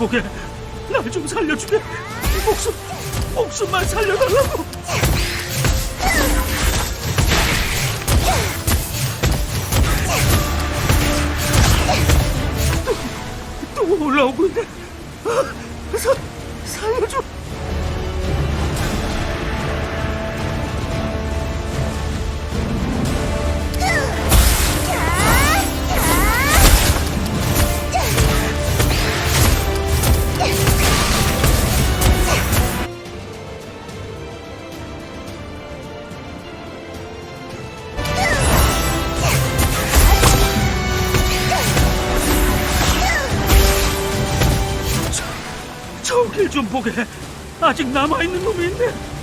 보게. 날 좀 살려주게. 목숨, 목숨만 살려달라고. 또, 또 올라오고 있네. 저길 좀 보게. 아직 남아있는 놈이 있네.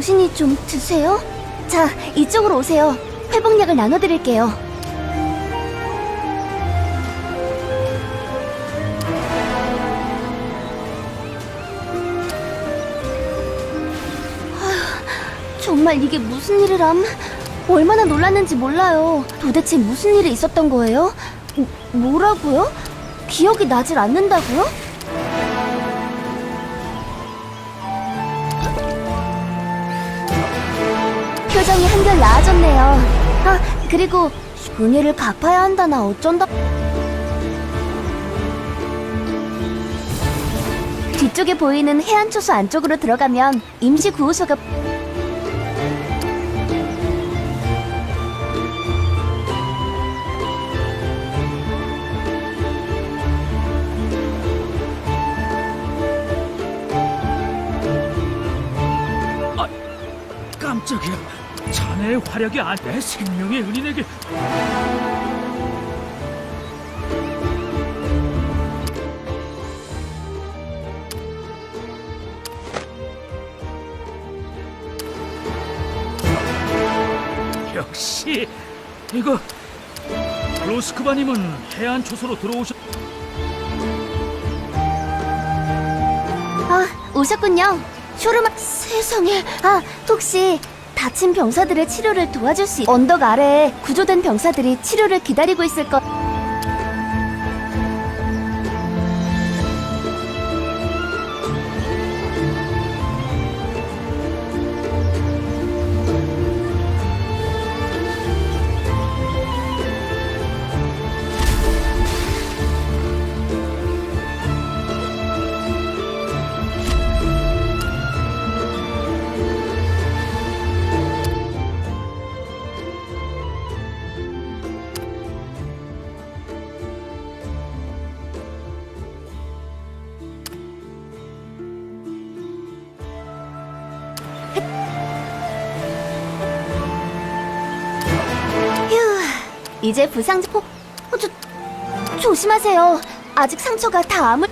정신이 좀 드세요? 자, 이쪽으로 오세요. 회복약을 나눠드릴게요. 아휴, 정말 이게 무슨 일이람? 얼마나 놀랐는지 몰라요. 도대체 무슨 일이 있었던 거예요? 뭐- 뭐라고요? 기억이 나질 않는다고요? 표정이 한결 나아졌네요. 아, 그리고 은혜를 갚아야 한다나 어쩐다. 뒤쪽에 보이는 해안초소 안쪽으로 들어가면 임시 구호소가 활약이 안 내 생명의 은인에게 역시 이거 로스크바님은 해안 초소로 들어오셨. 아, 오셨군요. 쇼르마 세상에. 아, 혹시 다친 병사들의 치료를 도와줄 수 있... 언덕 아래에 구조된 병사들이 치료를 기다리고 있을 것. 이제 부상 어, 어, 조, 조심하세요. 아직 상처가 다 아물.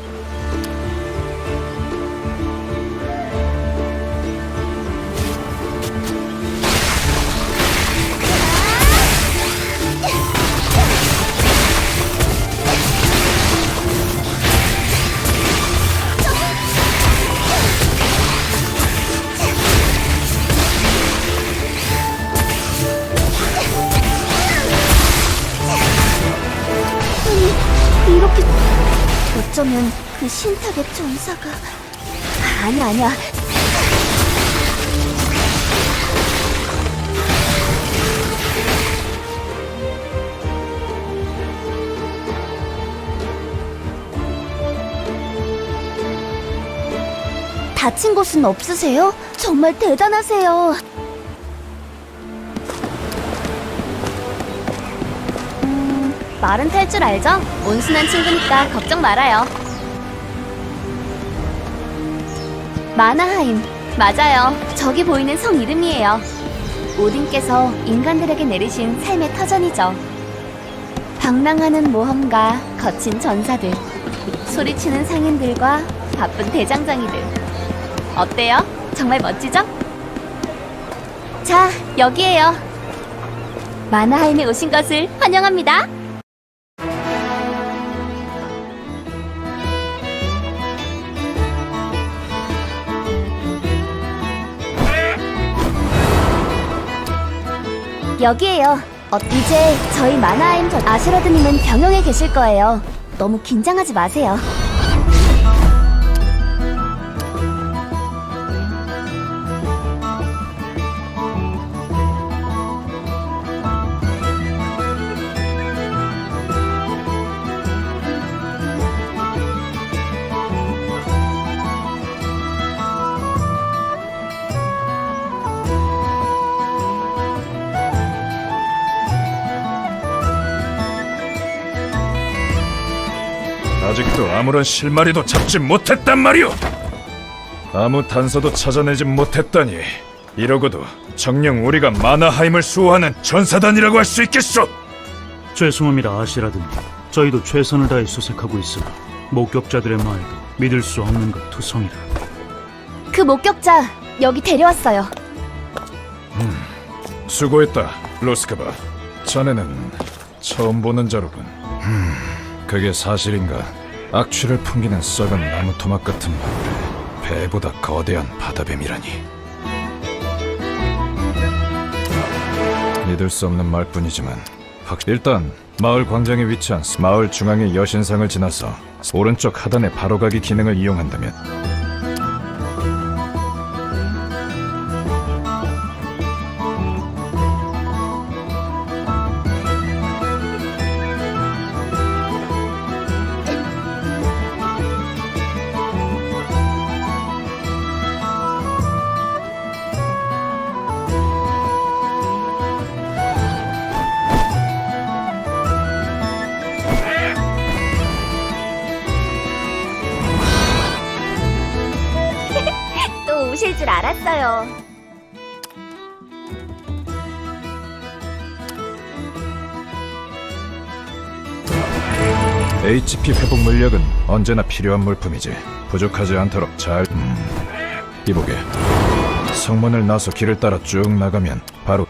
어쩌면 그 신탁의 전사가 아니야 아니야 다친 곳은 없으세요? 정말 대단하세요. 말은 탈 줄 알죠? 온순한 친구니까 걱정 말아요. 마나하임. 맞아요. 저기 보이는 성 이름이에요. 오딘께서 인간들에게 내리신 삶의 터전이죠. 방랑하는 모험가, 거친 전사들, 소리치는 상인들과 바쁜 대장장이들. 어때요? 정말 멋지죠? 자, 여기에요. 마나하임에 오신 것을 환영합니다. 여기에요. 어, 이제 저희 마나하임 전 아시라드님은 병영에 계실 거예요. 너무 긴장하지 마세요. 아무런 실마리도 잡지 못했단 말이오. 아무 단서도 찾아내지 못했다니 이러고도 정녕 우리가 마나하임을 수호하는 전사단이라고 할 수 있겠소. 죄송합니다, 아시라든. 저희도 최선을 다해 수색하고 있으나 목격자들의 말도 믿을 수 없는 것 투성이라. 그 목격자 여기 데려왔어요. 수고했다, 로스크바. 자네는 처음 보는 자로군. 음, 그게 사실인가? 악취를 풍기는 썩은 나무 토막 같은 마을에 배보다 거대한 바다뱀이라니. 믿을 수 없는 말뿐이지만 확 일단 마을 광장에 위치한 마을 중앙의 여신상을 지나서 오른쪽 하단의 바로가기 기능을 이용한다면 알았어요. HP 회복 물력은 언제나 필요한 물품이지. 부족하지 않도록 잘. 음, 이보게. 성문을 나서 길을 따라 쭉 나가면 바로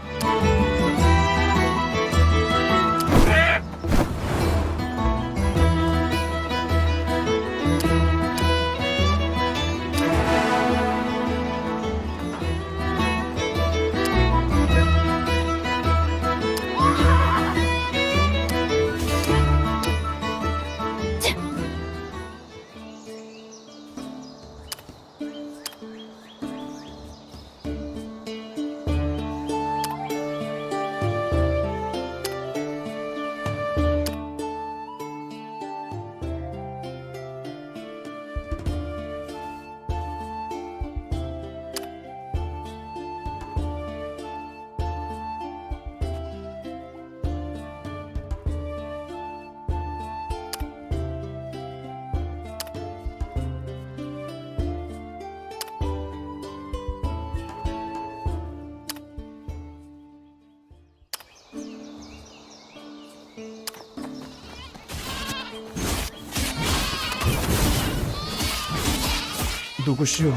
누구시오?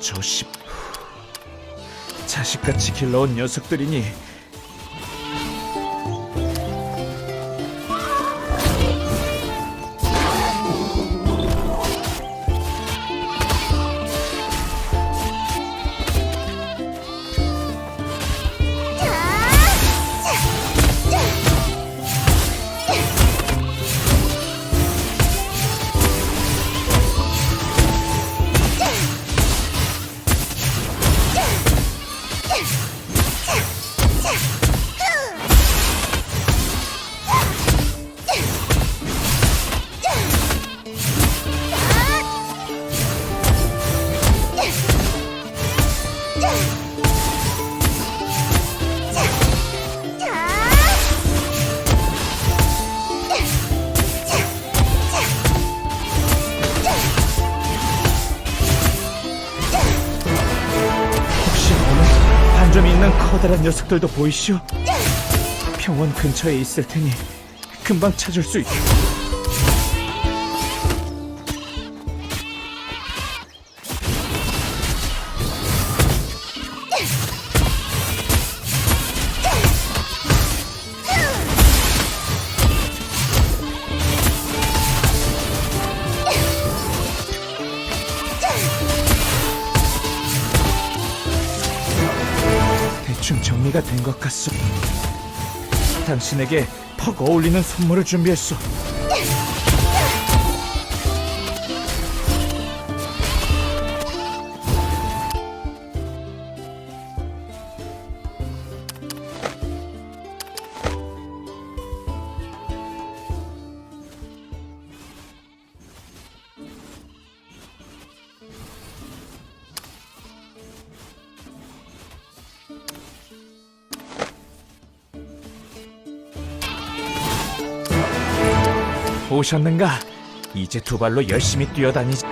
저 십... 자식같이 길러온 녀석들이니 녀석들도 보이시오? 병원 근처에 있을 테니 금방 찾을 수 있... 대 같소. 당신에게 퍽 어울리는 선물을 준비했소. 오셨는가? 이제 두 발로 열심히 뛰어다니지.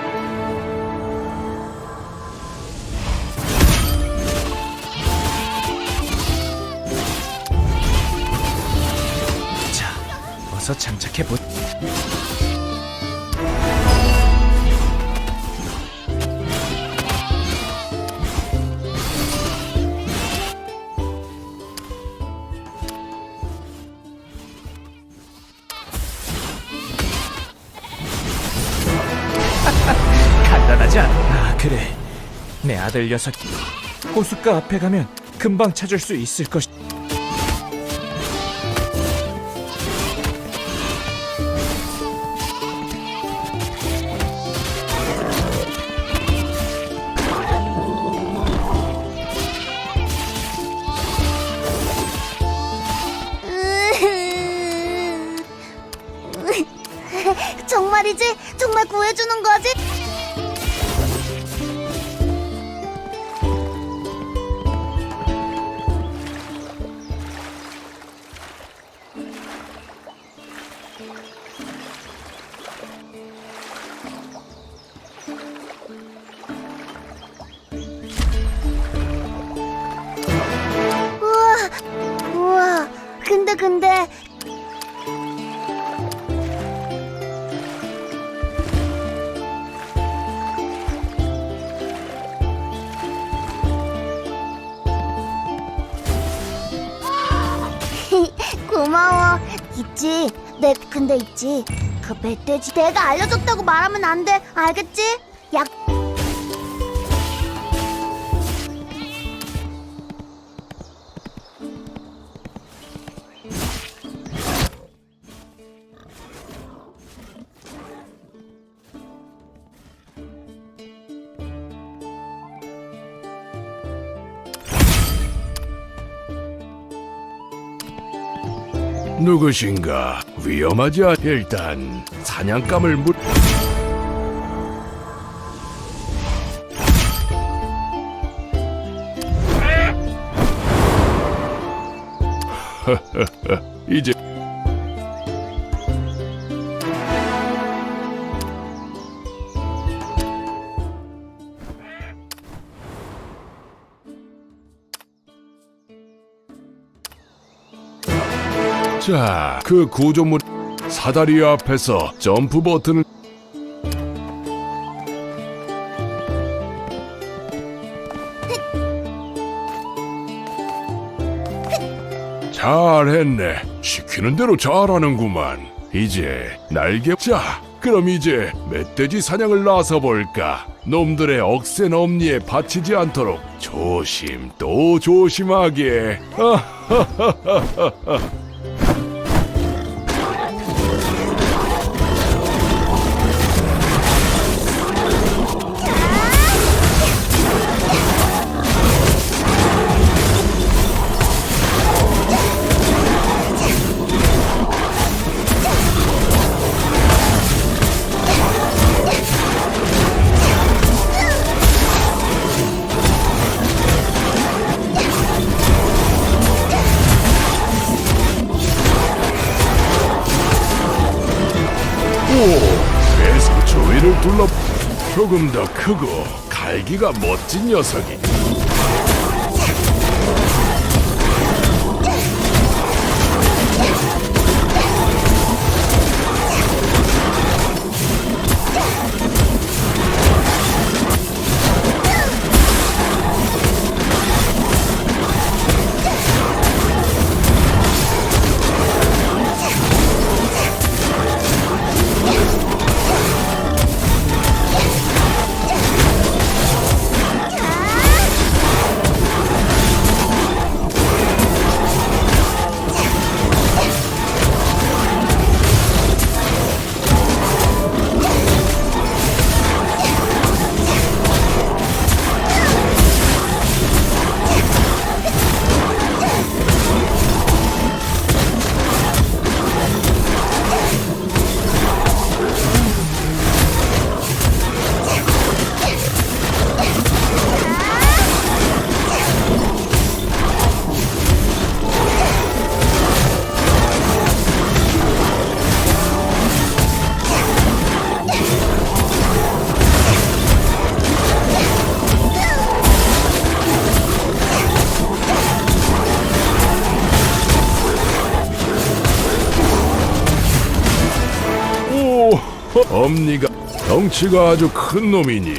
자, 어서 장착해 보. 내 아들 녀석 호숫가 앞에 가면 금방 찾을 수 있을 것. 정말이지? 고마워. 있지. 내 근데 있지. 그 멧돼지 내가 알려줬다고 말하면 안 돼. 알겠지? 누구신가? 위험하지 않... 일단 사냥감을 물... 이제 자, 그 구조물 사다리 앞에서 점프 버튼을 잘했네. 시키는 대로 잘하는구만. 이제 날개 자. 그럼 이제 멧돼지 사냥을 나서 볼까? 놈들의 억센 엄니에 바치지 않도록 조심 또 조심하게. 조금 더 크고 갈기가 멋진 녀석이. 오 엄니가 덩치가 아주 큰 놈이니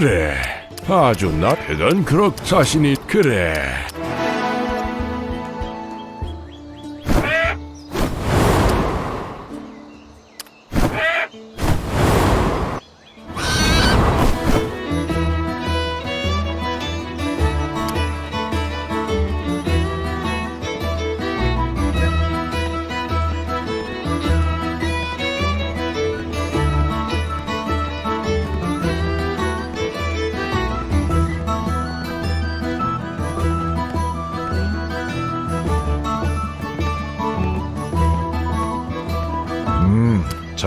그래. 아주 나 그건 그렇 자신이 그래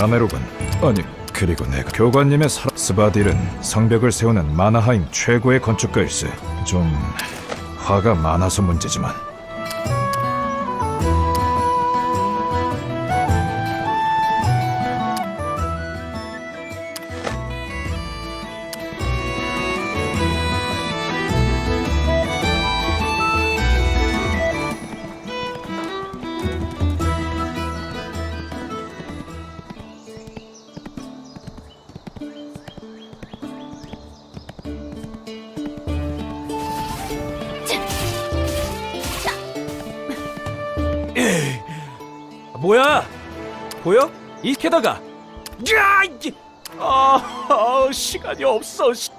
음, 자네로군. 아니, 그리고 내가 교관님의 사... 스바딜은 성벽을 세우는 마나하임 최고의 건축가일세. 좀 화가 많아서 문제지만. 뭐야? 보여? 이 게다가 야! 이게 아, 아 시간이 없어. 씨.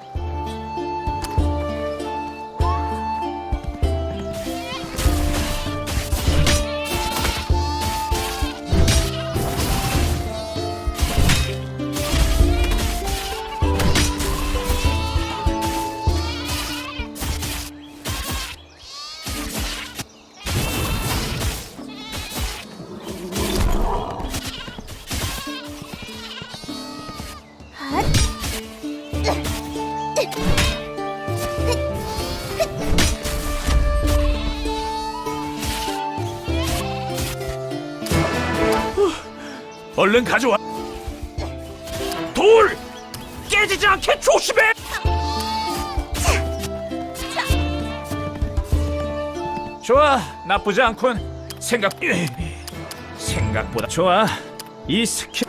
얼른 가져와. 돌 깨지지 않게 조심해. 좋아, 나쁘지 않군. 생각 생각보다 좋아. 이 스킬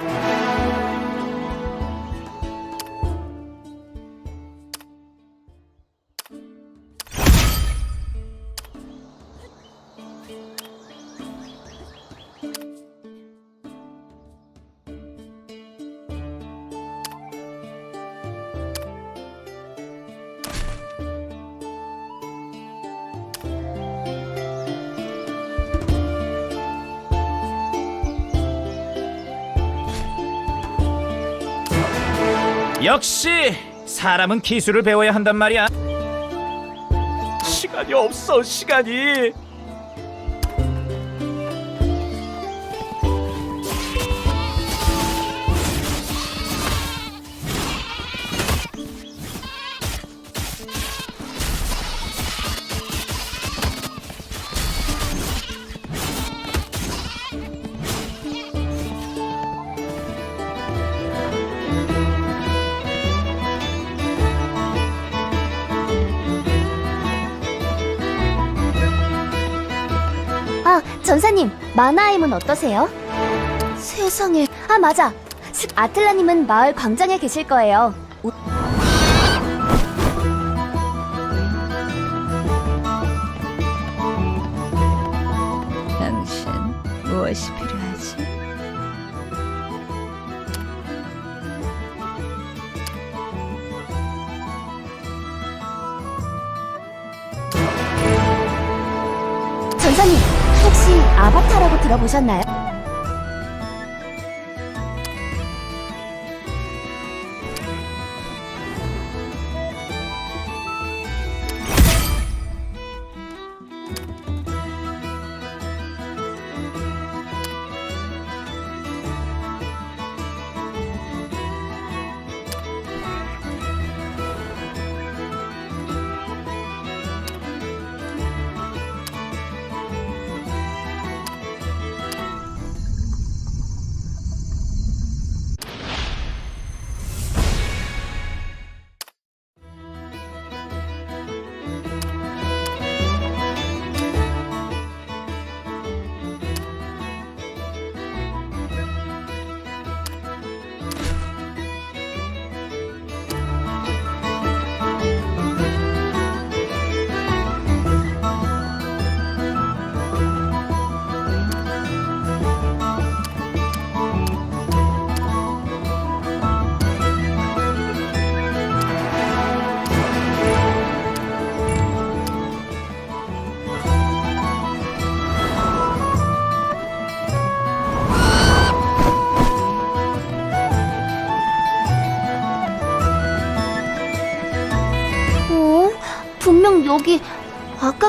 역시 사람은 기술을 배워야 한단 말이야. 시간이 없어, 시간이. 마나임은 어떠세요? 세상에. 아, 맞아. 스- 아틀라님은 마을 광장에 계실 거예요. 우- 당신 무엇이 필요하지? 전사님, 혹시 아바타라고 들어보셨나요?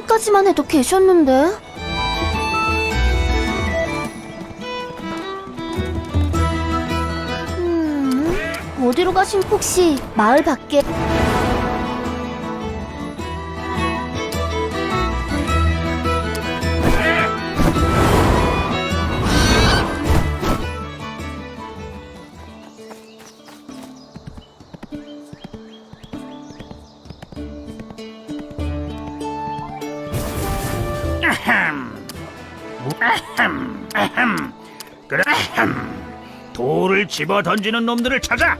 아까까지만 해도 계셨는데. 음, 어디로 가신 혹시 마을 밖에 집어 던지는 놈들을 찾아.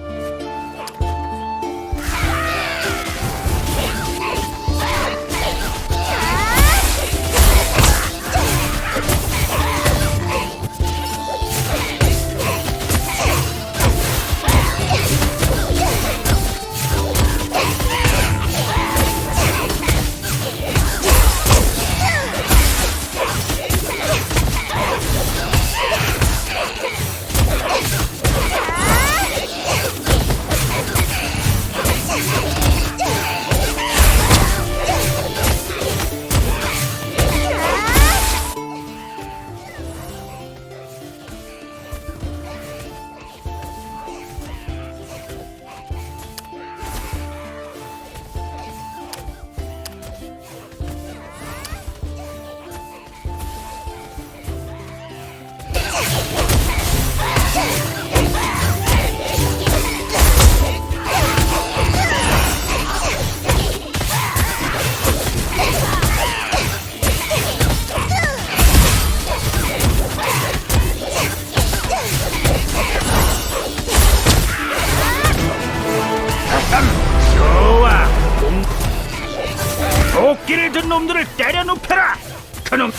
도끼를 든 놈들을 때려 눕혀라! 그놈!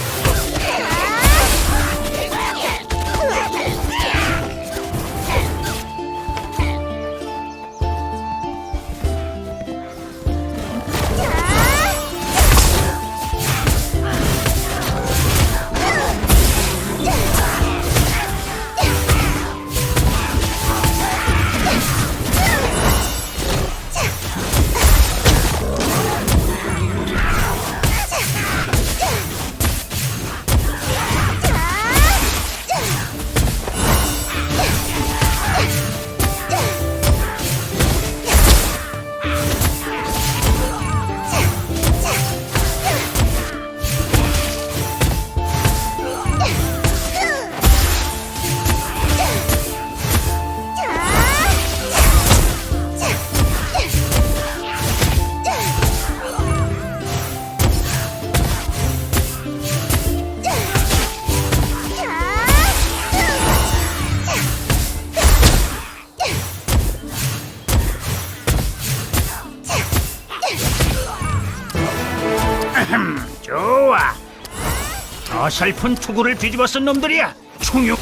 어설픈 투구를 뒤집어 쓴 놈들이야. 충육